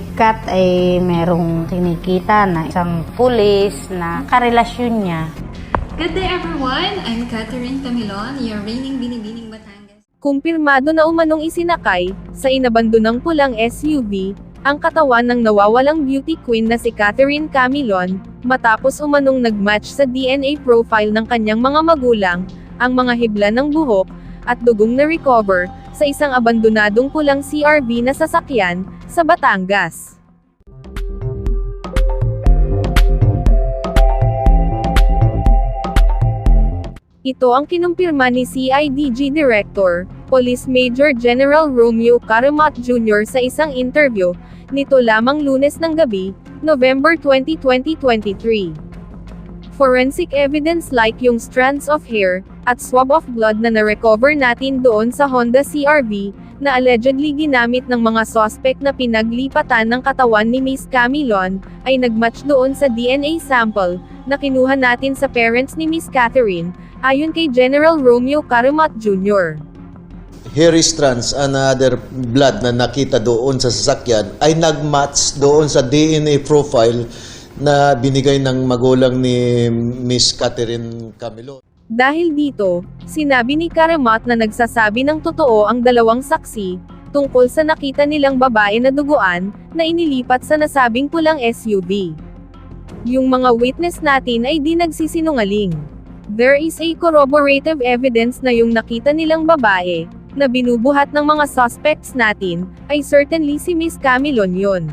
si Kat ay merong kinikita na isang pulis na karelasyon niya. Good day everyone! I'm Catherine Tamilon, your reigning binibining Batangas. Kumpirmado na umanong isinakay, sa inabandonang pulang SUV, ang katawan ng nawawalang beauty queen na si Catherine Camilon, matapos umanong nagmatch sa DNA profile ng kanyang mga magulang, ang mga hibla ng buhok, at dugong na recover, sa isang abandonadong pulang CRV na sasakyan, sa Batangas. Ito ang kinumpirma ni CIDG Director, Police Major General Romeo Caramat Jr. sa isang interview, nito lamang lunes ng gabi, November 20, 2023. Forensic evidence like yung strands of hair, at swab of blood na na-recover natin doon sa Honda CRV, na allegedly ginamit ng mga suspect na pinaglipatan ng katawan ni Miss Camilon, ay nagmatch doon sa DNA sample, na kinuha natin sa parents ni Miss Catherine, ayon kay General Romeo Caramat Jr. hairy strands and other blood na nakita doon sa sasakyan ay nagmatch doon sa DNA profile na binigay ng magulang ni Miss Catherine Camilo. Dahil dito, sinabi ni Karamat na nagsasabi ng totoo ang dalawang saksi, tungkol sa nakita nilang babae na duguan, na inilipat sa nasabing pulang SUV. Yung mga witness natin ay di nagsisinungaling. There is a corroborative evidence na yung nakita nilang babae, na binubuhat ng mga suspects natin, ay certainly si Miss Camilon yun.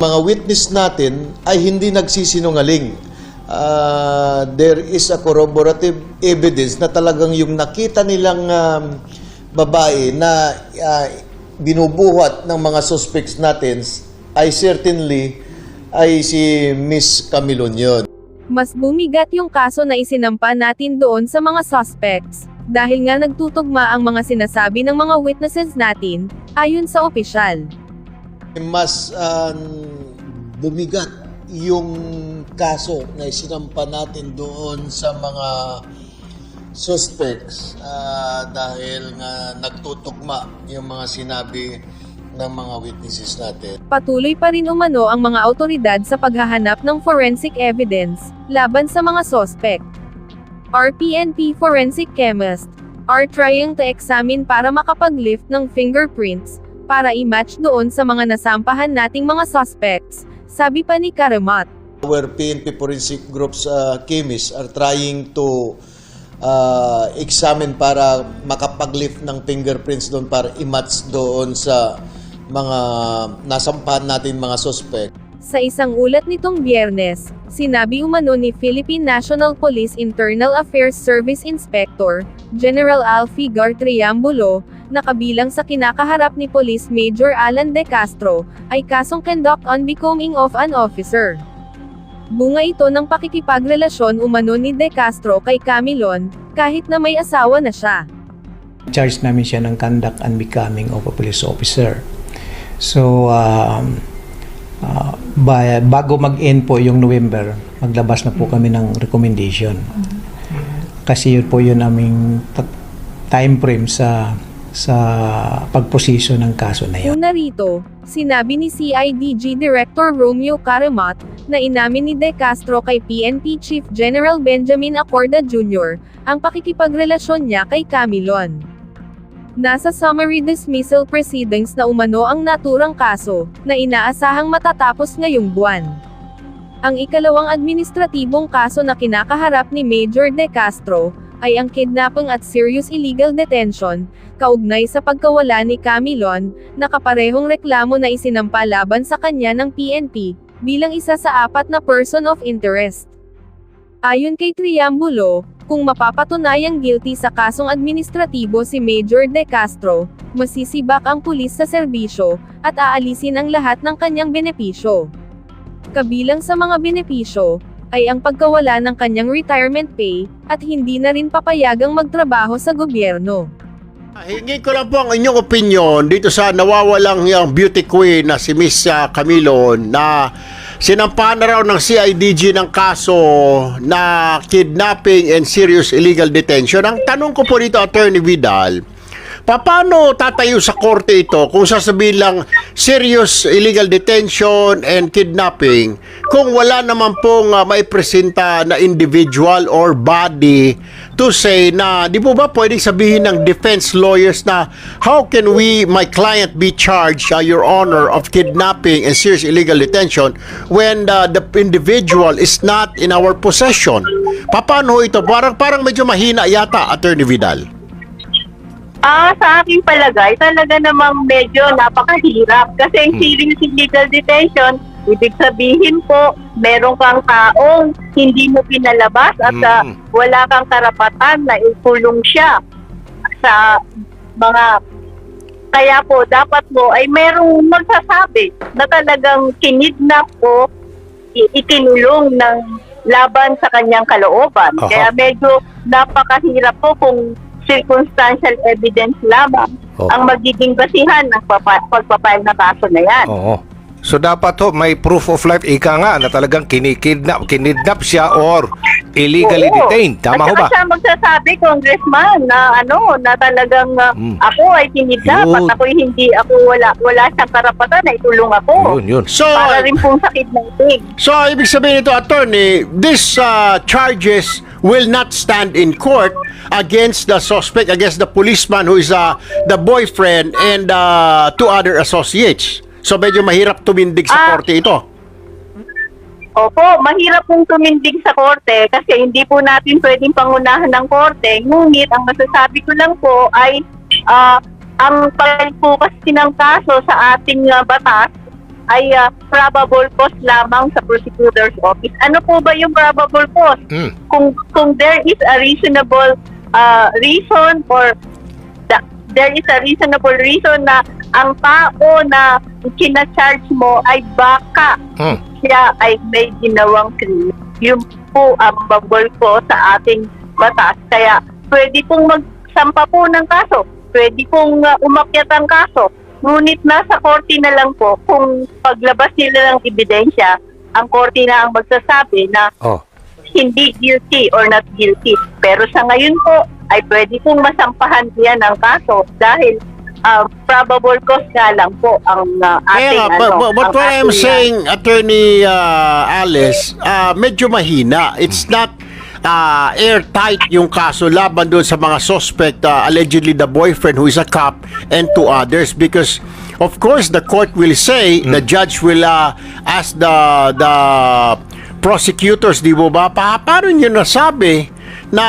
Mga witness natin ay hindi nagsisinungaling. Ah, there is a corroborative evidence na talagang yung nakita nilang um, babae na ah, binubuhat ng mga suspects natin ay certainly ay si Miss Camilon yun. Mas bumigat yung kaso na isinampa natin doon sa mga suspects, dahil nga nagtutugma ang mga sinasabi ng mga witnesses natin, ayon sa opisyal. mas um, bumigat yung kaso na isinampa natin doon sa mga suspects ah, dahil nga nagtutugma yung mga sinabi ng mga witnesses natin. Patuloy pa rin umano ang mga autoridad sa paghahanap ng forensic evidence, laban sa mga suspect. RPNP forensic chemist, are trying to examine para makapag-lift ng fingerprints, para i-match doon sa mga nasampahan nating mga suspects, sabi pa ni Karamat. Our PNP forensic groups uh, chemists are trying to uh, examine para makapag-lift ng fingerprints doon para i-match doon sa mga nasampahan natin mga suspect. Sa isang ulat nitong biyernes, sinabi umano ni Philippine National Police Internal Affairs Service Inspector, General Alfie Gartriambulo, na kabilang sa kinakaharap ni Police Major Alan De Castro, ay kasong conduct on becoming of an officer. Bunga ito ng pakikipagrelasyon umano ni De Castro kay Camilon, kahit na may asawa na siya. charge namin siya ng conduct and becoming of a police officer. So, um, uh, ba- bago mag-end po yung November, maglabas na po kami ng recommendation. Kasi yun po yun aming time frame sa sa pagposisyon ng kaso na yun. Una rito, sinabi ni CIDG Director Romeo Caramat, na inamin ni De Castro kay PNP Chief General Benjamin Acorda Jr., ang pakikipagrelasyon niya kay Camilon. Nasa summary dismissal proceedings na umano ang naturang kaso, na inaasahang matatapos ngayong buwan. Ang ikalawang administratibong kaso na kinakaharap ni Major De Castro, ay ang kidnapping at serious illegal detention, kaugnay sa pagkawala ni Camilon, na kaparehong reklamo na isinampa laban sa kanya ng PNP, bilang isa sa apat na person of interest. Ayon kay Triambulo, kung mapapatunayang guilty sa kasong administratibo si Major De Castro, masisibak ang pulis sa serbisyo, at aalisin ang lahat ng kanyang benepisyo. Kabilang sa mga benepisyo, ay ang pagkawala ng kanyang retirement pay, at hindi na rin papayagang magtrabaho sa gobyerno. Hingi ko lang po ang inyong opinion dito sa nawawalang yung beauty queen na si Miss ah, Camilo na sinampahan na raw ng CIDG ng kaso na kidnapping and serious illegal detention. Ang tanong ko po dito, Attorney Vidal, paano tatayo sa korte ito kung sasabihin lang serious illegal detention and kidnapping kung wala naman pong uh, maipresenta na individual or body to say na di po ba pwedeng sabihin ng defense lawyers na how can we, my client be charged, uh, your honor, of kidnapping and serious illegal detention when uh, the individual is not in our possession? Paano ito? Parang, parang medyo mahina yata, Attorney Vidal. Ah, sa aking palagay, talaga namang medyo napakahirap. Kasi ang serious illegal detention, ibig sabihin po, meron kang taong hindi mo pinalabas at ah, Mm. wala kang karapatan na ikulong siya sa mga kaya po dapat mo ay merong magsasabi na talagang kinidnap o i- itinulong ng laban sa kanyang kalooban. Aha. Kaya medyo napakahirap po kung circumstantial evidence lamang Oh. ang magiging basihan ng papa- pagpapile na kaso na yan. Oo. So dapat ho may proof of life ika nga na talagang kinikidnap, kinidnap siya or illegally Oo. detained. Tama At ho saka ba? siya magsasabi, congressman, na ano, na talagang uh, Mm. ako ay kinidnap Yun. at ako hindi, ako wala, wala siyang karapatan na itulong ako. Yun, yun. So, Para rin pong sakit ng itig. so ibig sabihin ito, Attorney, these uh, charges will not stand in court against the suspect, against the policeman who is uh, the boyfriend and uh, two other associates. So medyo mahirap tumindig sa Ah. korte ito. Opo, mahirap pong tumindig sa korte kasi hindi po natin pwedeng pangunahan ng korte. Ngunit ang masasabi ko lang po ay ah, ang pag po kasi ng kaso sa ating ah, batas ay ah, probable cause lamang sa prosecutor's office. Ano po ba yung probable cause? Mm. Kung kung there is a reasonable ah, reason or the- there is a reasonable reason na ang tao na kina-charge mo ay baka Mm. siya ay may ginawang krimen. Yun po ang babol ko sa ating batas. Kaya pwede pong magsampa po ng kaso. Pwede pong uh, umakyat ang kaso. Ngunit nasa korte na lang po kung paglabas nila ng ebidensya, ang korte na ang magsasabi na Oh. hindi guilty or not guilty. Pero sa ngayon po, ay pwede pong masampahan yan ng kaso dahil uh, probable cause nga lang po ang uh, ating ano, but, but, but ang what I'm uh, saying, Attorney uh, Alice, uh, medyo mahina. It's not uh, airtight yung kaso laban doon sa mga suspect, uh, allegedly the boyfriend who is a cop and two others because of course the court will say, the judge will uh, ask the the prosecutors, di ba, pa, paano nyo nasabi na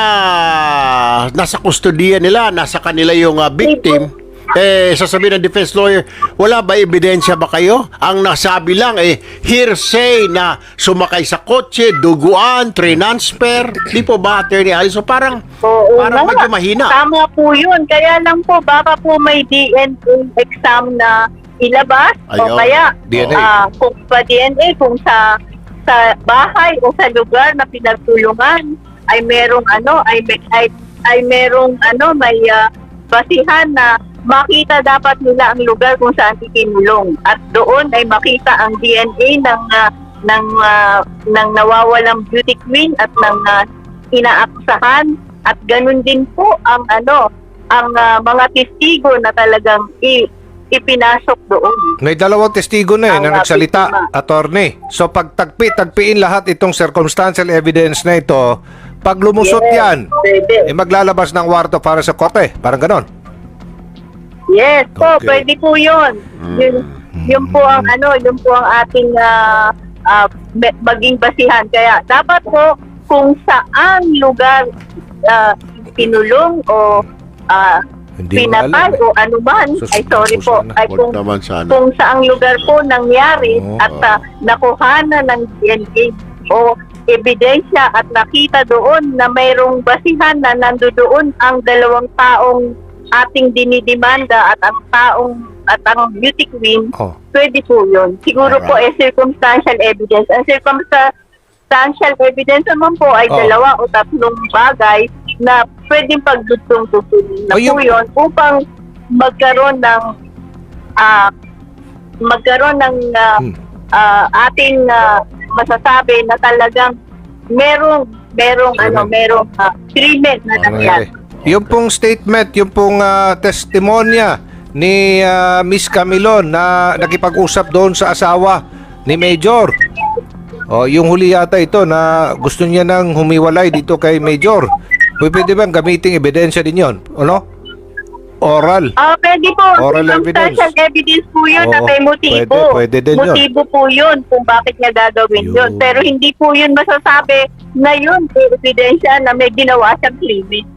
nasa kustodiya nila, nasa kanila yung uh, victim? Eh, sasabihin ng defense lawyer, wala ba ebidensya ba kayo? Ang nasabi lang eh, hearsay na sumakay sa kotse, duguan, transfer. Di po ba, Attorney Alice? So parang, Oo parang medyo mahina. Tama po yun. Kaya lang po, baka po may DNA exam na ilabas o Ayun, kaya DNA. ah, kung pa DNA, kung sa sa bahay o sa lugar na pinagtulungan ay merong ano ay may ay, ay merong ano may ah, basihan na makita dapat nila ang lugar kung saan itinulong at doon ay makita ang DNA ng ah, ng ah, ng nawawalang beauty queen at ng ah, inaaksahan at ganun din po ang ano ang ah, mga testigo na talagang i, ipinasok doon. May dalawang testigo na eh Ang, na uh, nagsalita, biktima. attorney. So pag tagpi, tagpiin lahat itong circumstantial evidence na ito, pag lumusot Yes, yan, pwede. eh maglalabas ng warto para sa korte. Parang ganon. Yes po, Okay. pwede po 'yun. Yun, yun po ang ano, yun po ang ating ah, ah, me- maging basihan. Kaya dapat po kung saan lugar ah, pinulong o ah, Hindi mo pinatay alam eh. o anuman, ay sorry po, ay Huwag kung naman sana. kung saang lugar po nangyari Oo. at uh, nakuhanan ng DNA o ebidensya at nakita doon na mayroong basihan na nandoon ang dalawang taong ating dinidemanda at ang taong at ang beauty queen, Oh. pwede po yun. Siguro po eh circumstantial evidence. Ang circumstantial evidence naman po ay Oh. dalawa o tatlong bagay na pwedeng pagdugtong-dugtong na Oh, po yung- yun upang magkaroon ng ah magkaroon ng ah, Hmm. ah, ating ah, masasabi na talagang merong merong ano merong ah, krimen na Nangyari. Yung pong statement, yung pong ah, testimonya ni ah, Miss Camilon na nakipag-usap doon sa asawa ni Major. O, yung huli yata ito na gusto niya nang humiwalay dito kay Major. Pwede bang gamitin ebidensya din yon? Ano? Oral. Ah, pwede po. Oral evidence. evidence po yun na Oo, may motibo. pwede- pwede din yun. motibo po yun kung bakit niya gagawin yun. Yun. Pero hindi po yun masasabi na yun, ebidensya na may ginawa siyang cleavage.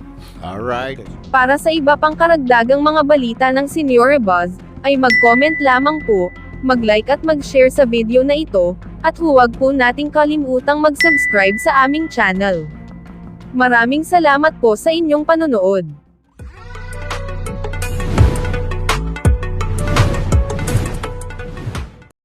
Alright. Para sa iba pang karagdagang mga balita ng Senior Buzz, ay mag-comment lamang po, mag-like at mag-share sa video na ito, at huwag po nating kalimutang mag-subscribe sa aming channel. Maraming salamat po sa inyong panonood.